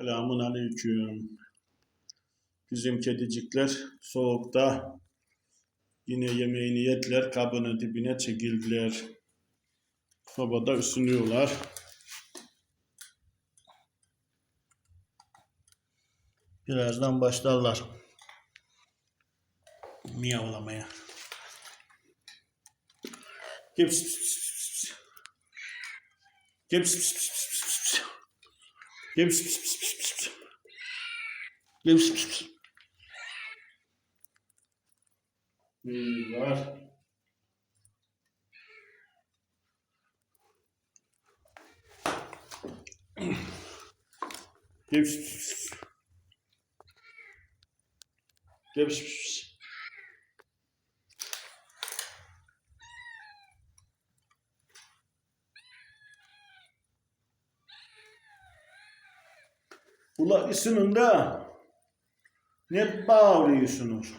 Selamun Aleyküm. Bizim kedicikler soğukta yine yemeğini yediler, kabının dibine çekildiler. Sobada ısınıyorlar. Birazdan başlarlar miyavlamaya. Gips, gips, gips, gips, gips, gips, gips, gips, gips, Hmm, var. Gevşmiş. Gevşmiş. Kulak ısının da ne bağlıyorsunuz?